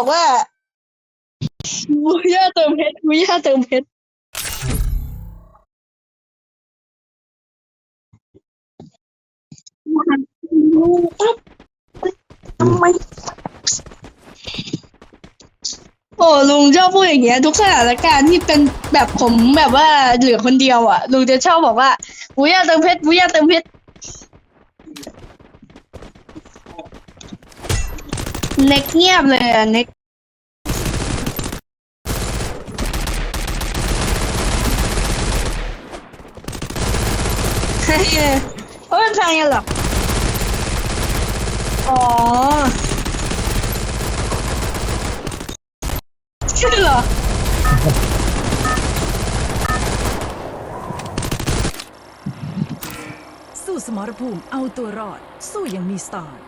บอกว่าบูย่าเติมเพชรบูย่าเติมเพชรทำไมโอ้ลุงชอบพูดอย่างเงี้ยทุกสถานการณ์ที่เป็นแบบผมแบบว่าเหลือคนเดียวอะลุงจะชอบบอกว่าบูย่าเติมเพชรบูย่าเติมเพชร เน็กเงียบเลยอะเน็กเฮ้ยเขาเป็นแฟนกันเหรออ๋อใช่เหรอสู้สมรภูมิเอาตัวรอด สู้อยังมีสไตล์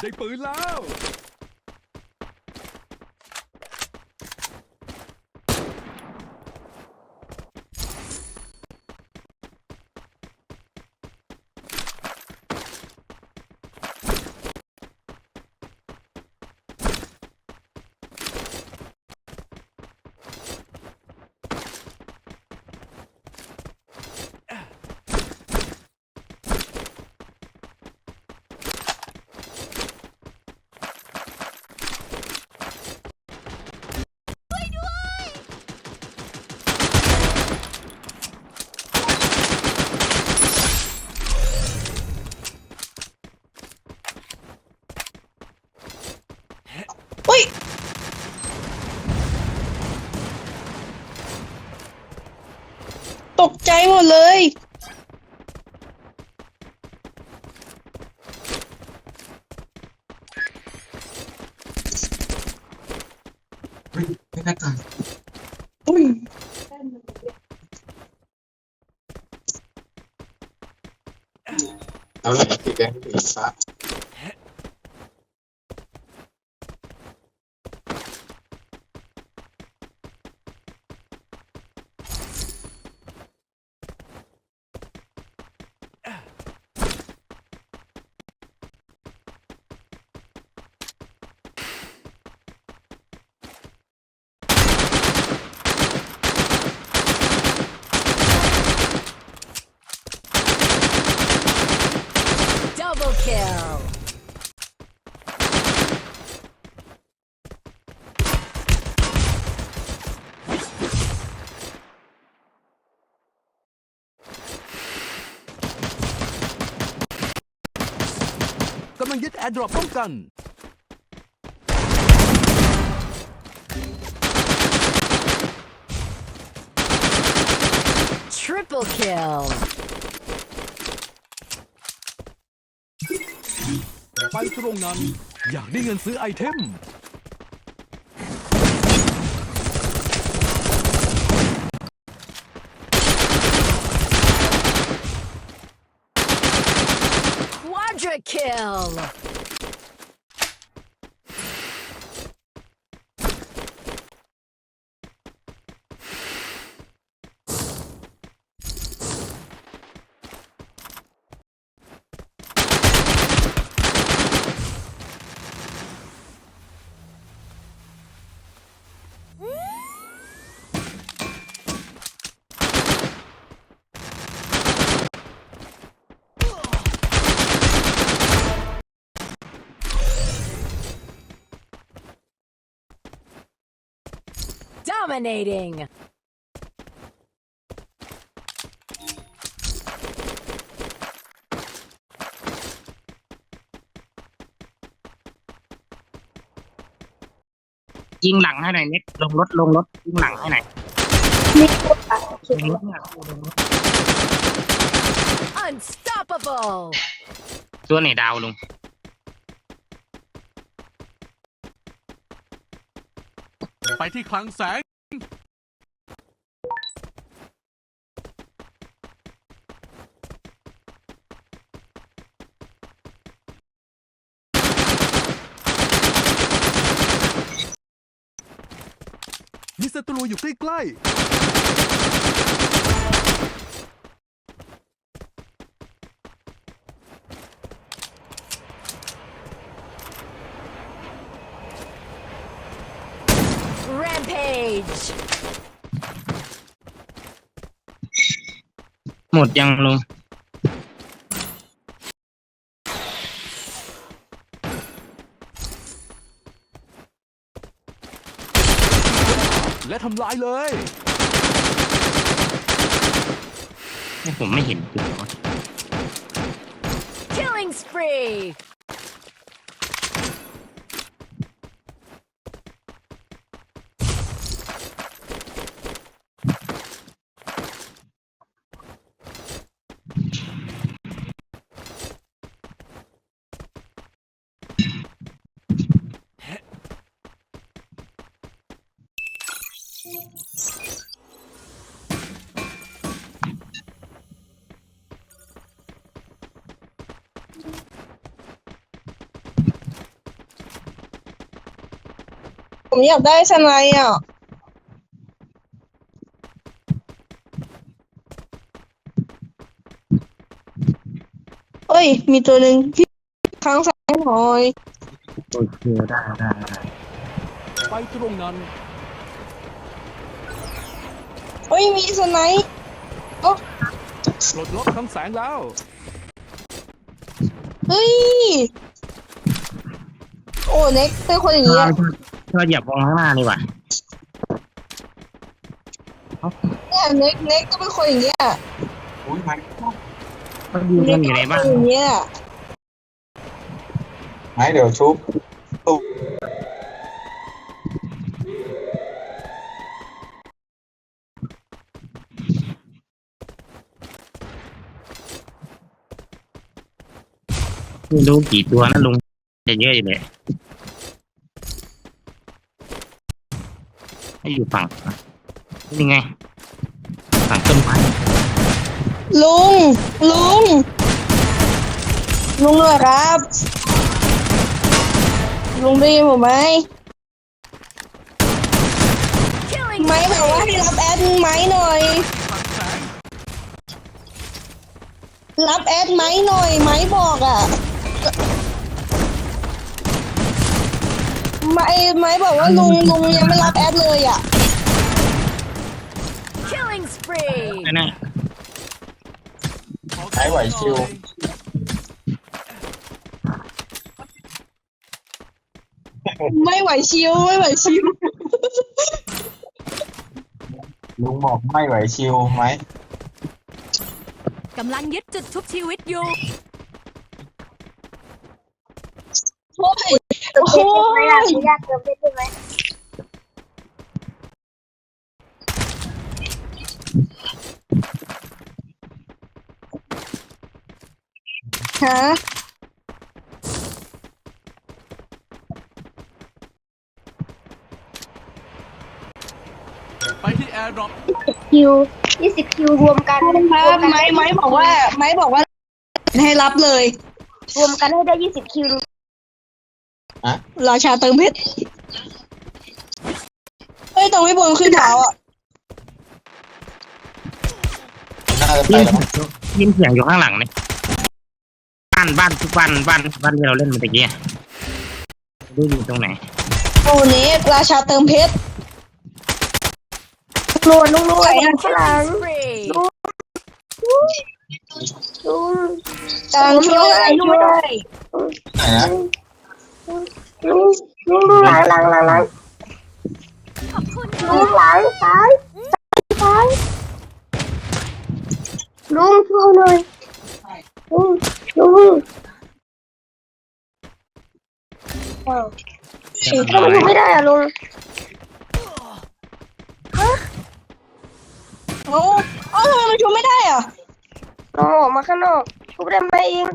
ได้ปืนแล้ว หมดเลย เฮ้ยไม่น่าตายอุ้ยเอาเลยสีแดงสีฟ้า ดับเบิลคิล กำลังยึดแอร์ดรอปป้องกันทริปเปิลคิลไปตรงนั้น อยากได้เงินซื้อไอเทม ควอ ด dominating ยิงหลังให้หน่อยเน็กลงรถลงรถยิงหลังให้หน่อยนี่ก็ตัดลงรถเนี่ยลงรถ unstoppable ตัวไหนดาวลุงไปที่คลังแสง ศัตรูอยู่ใกล้ๆ Rampage หมดยังลุง และทำลายเลยให้ผมไม่เห็นจุดวะ Killing spree ผมอยากได้สไนด์อะ เอ้ย มีตัวหนึ่งที่ข้างซ้ายหน่อย โอเคได้ได้ได้ไปตรงนั้นเอ้ย มีสไนด์โอ้ปลดล็อกทั้งแสงแล้ว เฮ้ย โอ้เน็กเป็นคนอย่างนี้อะ เราเหยียบวงข้างหน้านี่ว่ะเนี่ยเน็กเน็กก็เป็นคนอย่างนี้อะอุ้ยมันมันอยู่เน็มักนอยู่ในก็บ้าเป็นนอย่างนี้อะไม่เดี๋ยวชุบตุ๊บไม่รู้กี่ตัวนะลุงจะเยอะอยู่เลย ให้อยู่ฝั่งนี่ไงฝั่งต้นไม้ลุง ลุง ลุงเลยครับ ลุงได้ยินผมไหมไม้บอกว่าให้รับแอดไม้หน่อย รับแอดไม้หน่อยไม้บอกอะ ไม้ไม้บอกว่าลุงลุงยังไม่รับแอดเลยอะ Killing spree นั่นน่ะไม่ไหวชิวไม่ไหวชิวไม่ไหวชิวลุงบอกไม่ไหวชิวไหมกำลังยึดจุดทุบชีวิตอยู่ โอ้ย โอ้ยฮะไปที่แอร์ดรอปคิวยี่สิบคิวรวมกันครับไม้ไม้บอกว่า ไม้บอกว่า ให้รับเลย รวมกันให้ได้ยี่สิบคิว ราชาเติมเพชร เฮ้ยตรงไม่บนขึ้นเท้าอะ น่าจะไปยินแล้วมั้งยินเสียงอยู่ข้างหลังเนี่ยบ้านบ้านทุกบ้านบ้านบ้านที่เราเล่นเมื่อกี้อะดูอยู่ตรงไหนโอ้เนสราชาเติมเพชรนวลลุงนวลข้างหลัง spree ลุงกำลังช่วยช่วยไหนนะลุงลุงดู หลังหลังหลังหลังขอบคุณลุงหลังซ้ายซ้ายลุงช่วยหน่อยลุงลุงอ้าวทำไม่ได้อะลุงฮะโอ้เอ้ทำไมมันชุบไม่ได้อะลุงออกมาข้างนอก ชุบได้ไหมเอง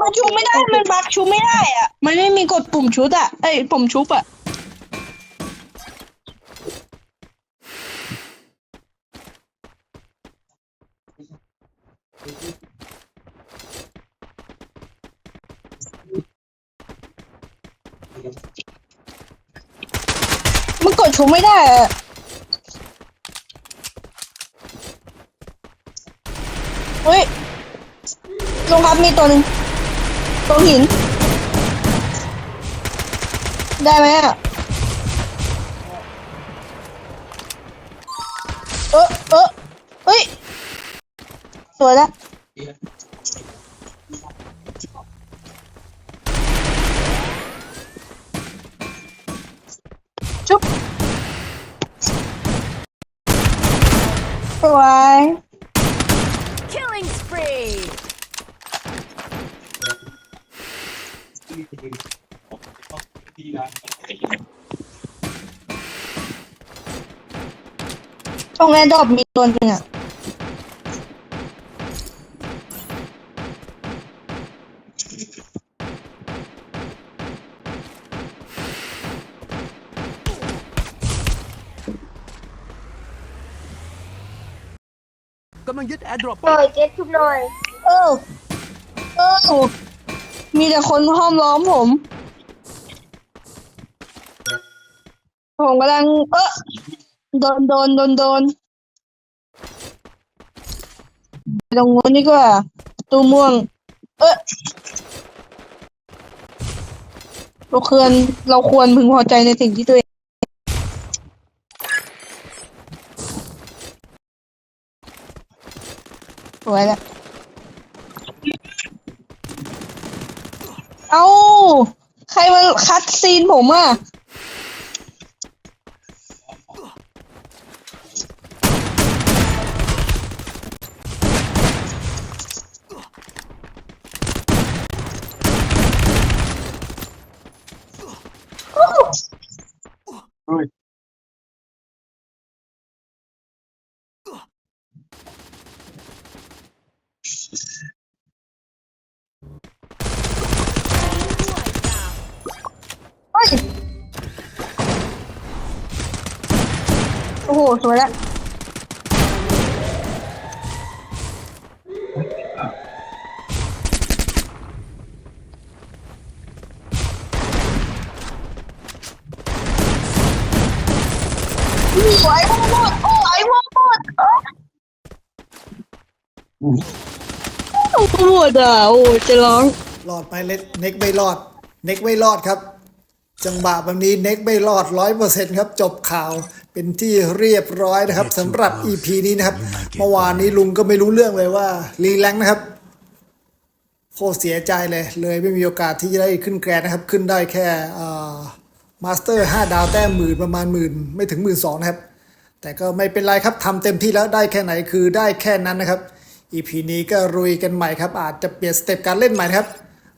มันชุบไม่ได้ มันบักชุบไม่ได้อะ มันไม่มีกดปุ่มชุดอะ เอ้ยปุ่มชุบอะ มันกดชุบไม่ได้อะ ลุงครับมีตัวหนึ่งตัวหิน ได้ไหมอะเออเออเฮ้ย สวยละจุ๊บสวย ตรงแอร์ดรอปมีตัวหนึงอะกำลังยึดแอร์ดรอปหน่อยเก็ตทุบหน่อย เออ เออ มีแต่คนห้อมล้อมผม ผมกำลังเออโดนโดนโดนโดนตรงนู้นดีกว่าประตูม่วง เออเราควรเราควรพึงพอใจในสิ่งที่ตัวเองสวยล้วเอ้า ใครมาคัดซีนผมอะ ย โอ้โห สวยแล้วโอ้ยไอ้พวกหมดโอ้ยไอ้พวกหมดโอ้ยหมดอะโอ้ยจะร้องรอดไหมเล็กเน็กไม่รอด เน็กไม่รอดครับ จังหวะแบบนี้เน็กไม่รอดร้อยเปอร์เซ็นต์ครับ จบข่าวเป็นที่เรียบร้อยนะครับสำหรับ EP นี้นะครับ เมื่อวานนี้ลุงก็ไม่รู้เรื่องเลยว่า รีแลงค์นะครับโคตรเสียใจเลย เลยไม่มีโอกาสที่จะได้ขึ้นแกรนด์นะครับ ขึ้นได้แค่มาสเตอร์5ดาวแต้มหมื่นประมาณหมื่นไม่ถึงหมื่นสองนะครับ แต่ก็ไม่เป็นไรครับทำเต็มที่แล้วได้แค่ไหนคือได้แค่นั้นนะครับ EP นี้ก็รุยกันใหม่ครับ อาจจะเปลี่ยนสเต็ปการเล่นใหม่นะครับ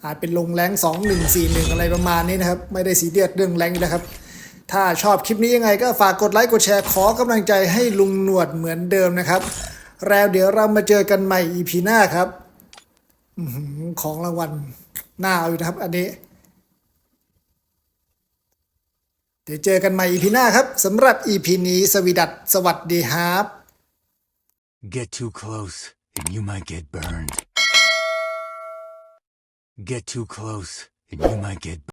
อาจเป็นลงแรง2 1 4 1 อะไรประมาณนี้นะครับ ไม่ได้สีเดียดเรื่องแรงอยู่แล้วครับ ถ้าชอบคลิปนี้ยังไงก็ฝากกดไลค์กดแชร์ขอกำลังใจให้ลุงหนวดเหมือนเดิมนะครับ แล้วเดี๋ยวเรามาเจอกันใหม่ EP หน้าครับของรางวัลหน่าเอาอยู่นะครับ อันนี้ เดี๋ยวเจอกันใหม่ EP หน้าครับสำหรับ EP นี้สวีดัตสวัสดีครับ Get too close and you might get burned. Get too close and you might get